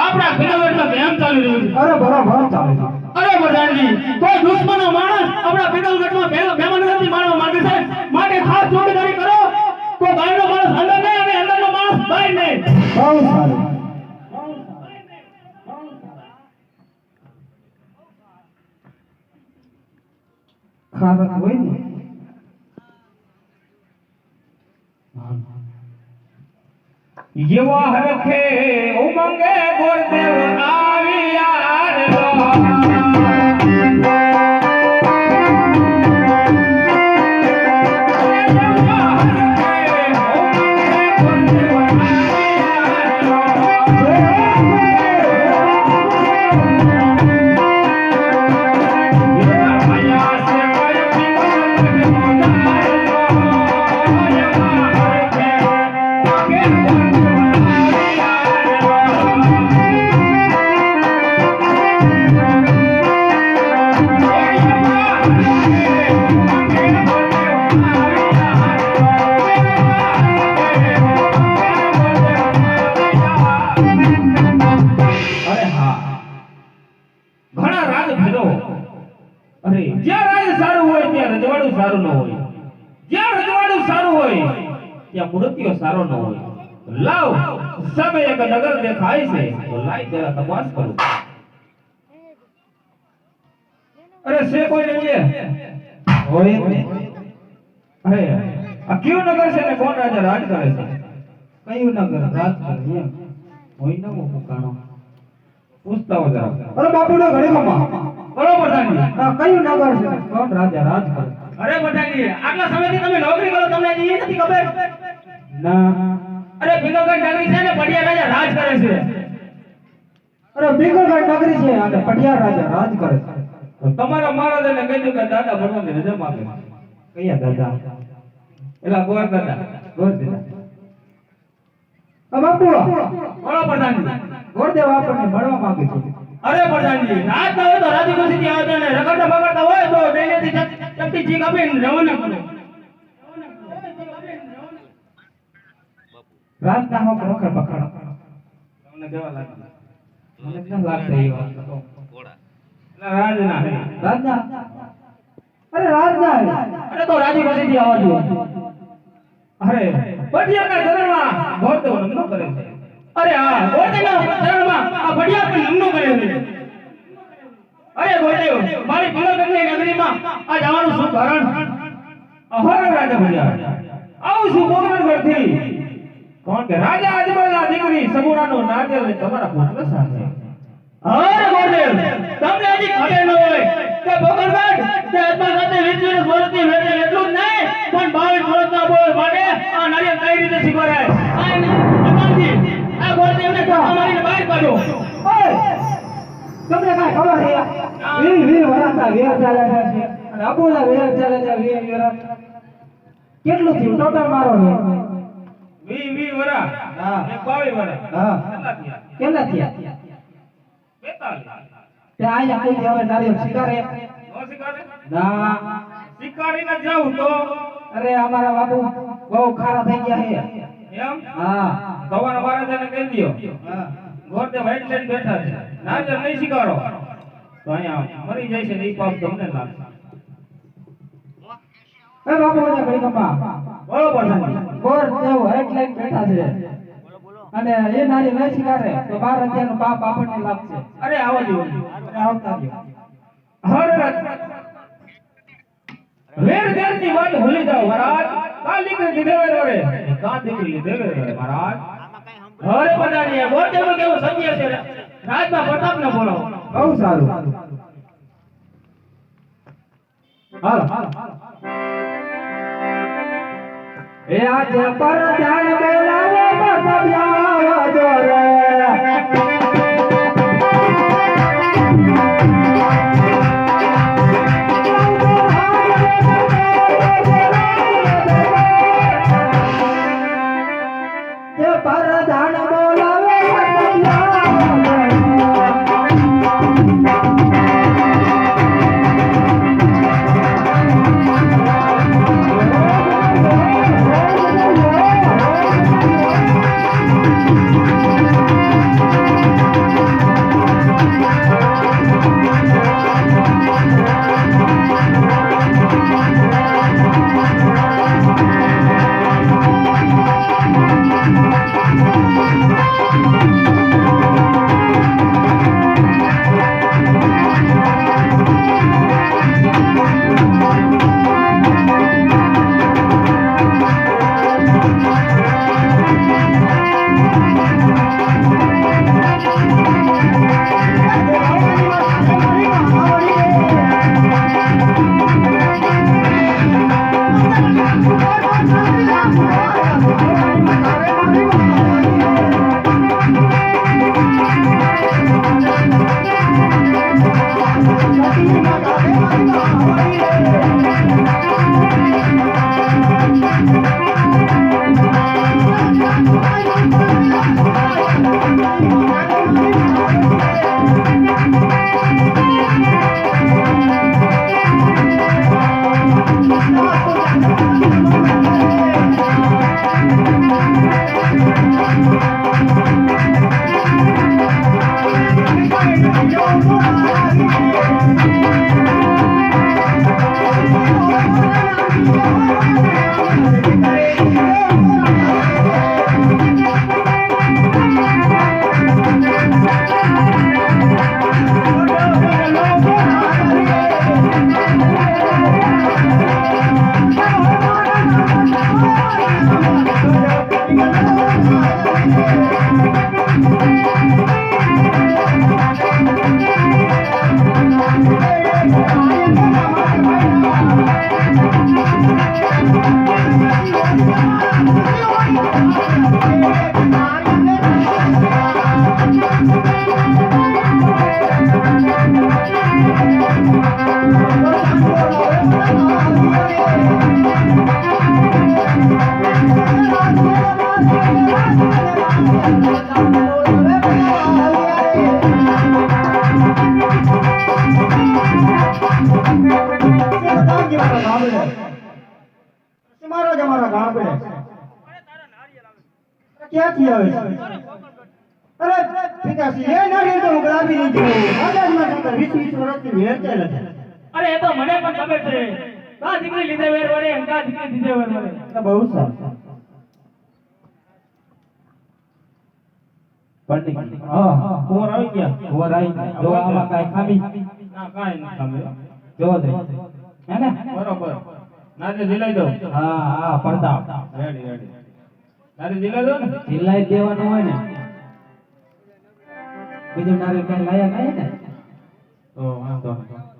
આપણા પિનગઢમાં કેમ ચાલી રહ્યું છે. અરે બરાબર ચાલે છે. અરે પ્રધાનજી કોઈ દુશ્મનો માણસ આપણા પિનગઢમાં મહેમાન મહેમાનગતિ મારવા માંગે છે. માટે ખાસ ચોકીદારી કરો. કોઈ બહારનો માણસ અંદર નહીં અને અંદરનો માણસ બહાર નહીં. બહુ સારું. ખાવા હોય ને. યુવા હરખે ઉમંગે ગોરદેવ આવ્યા ત્યાં મૂર્તિઓ સારો ન હોય. લાવ સામે એક નગર દેખાય છે. તો લાઈ જરા તપાસ કરું. અરે શે કોઈ નહીં હોય અરે આ કયું નગર છે ને? કોણ રાજા રાજ કરે છે? કયું નગર? રાજ કરે છે હોય ન હું મુકાણો પૂછતા હો જરા. અરે બાપુનો ઘડી મમ્મા બરોબર પ્રધાનજી કયું નગર છે? કોણ રાજા રાજ કરે? અરે પ્રધાનજી આટલા સમયથી તમે નોકરી કરો તમને એ નથી ખબર? ના. અરે ભીગોગઢ નગરી છે ને પટિયા રાજા રાજ કરે છે. અરે ભીગોગઢ નગરી છે અને પટિયા રાજા રાજ કરે છે. તો તમારા મહારાજાને કહી કહ્યું કે દાદા ભણવાની રજા માગે કયા દાદા? એલા ગોર દાદા. ગોર દાદા બાપુ બોલો પ્રધાનજી. ગોરદેવ આપણને મળવા માંગે છે. અરે પ્રધાનજી રાત ના હોય તો રાજી ખુશીથી આવજો ને રગડતા બગડતા હોય તો ડેલીથી ચીક રવાના કરો હોક પકડ. તમને લાગે મને લાગતો એ વાત અરે રાત અરે તો રાજી ખુશીથી આવજો અરે પડિયાના ચરણમાં ગોરદેવ નમનો કરે છે. અરે હા આ પડિયા પણ નમનો કરે છે. અરે મારી નગરીમાં આ જવાનું શું કારણ અહર રાજા ભજા આવું છું મોગલગઢથી કોણ કે? રાજા અજમલના દીકરી સગુણાનો નાગેલ ને તમારા પુત્ર સાથે. અરે ગોરદેવ તમને હજી ખબર ન હોય કે ભગવાન કે અજમલ સાથે 20 સ્વરતી વર્ષથી એટલું જ નહીં, પણ 22 વર્ષના બોલ માટે આ નારિયેળ કઈ રીતે શીખવાય આ અજમલજી આ ગોરદેવને અમારીને બહાર કાઢો. તમને કાંઈ ખબર છે વીર વીર વરાતા વેર ચાલે છે. અને અબોલા વેર ચાલ્યા છે વીર વેર કેટલું થયું? ટોટલ મારો છે. વી વી વરા. હા. એક બાવી વરા. હા. કેટલા થયા? કેટલા થયા? 42 તે આયા કોઈ હવે નારિયેળ સ્વીકારે નો શિકારે? ના. શીખાડીને જાઉં તો? અરે અમારા બાપુ બહુ ખારા થઈ ગયા છે. એમ? હા. તમારા મહારાજાને કહી દ્યો. હા. ગોરદે વાઇટ લઈને બેઠા છે. નાજર નહીં શીખવાડો તો અહીંયા મરી જાય છે ને ઈ પાપ તમને લાગશે એ બાપુ મને ઘડી કપા બરોબર છે દેવ હેડલાઈન બેઠા છે. અને એ નારી નહીં સ્વીકારે તો બાર હજારનો પાપ આપણને લાગશે. અરે આવો જીવો આવતા રહ્યો હર વેર વેરની વાત ભૂલી જાવ મહારાજ. કા દીકરી દીધે વેર વડે કા દીકરી લીધે મહારાજ. હરે પધારીએ ગોરદેવ કેવું સમજે છે? રાજમાં પ્રતાપ ને બોલો બહુ સારું. હાલો. એ આજે પર ધ્યાન બોલાવે બતવ્યા ક્યાંથી આવે? છે અરે પિતાશ્રી એ નારી તો હું ગુલાબી નહીં જોઉં. આઝાદમાં થતા વીસ વીસ વર્ષથી વેચાયેલા છે. અરે એ તો મને પણ ખબર છે. કા દીકરી લીધે વેર વળે એમ કા દીકરી દીધે વેર વળે? એટલે બહુ સારું. પંડિત હા કુંવર આવી ગયા? કુંવર આવી ગયા. જો આમાં કાંઈ ખામી? ના કાંઈ નથી સાંભળ્યું. જો દે હે ને બરોબર. નાતે દિલાઈ દો હા હા પડતા રેડી રેડી નાતે દિલાઈ દો ને. જિલ્લાએ દેવાનું હોય ને. બીજું નારિયેળ કઈ લાયા નહીં ને? તો વાંધો નહીં.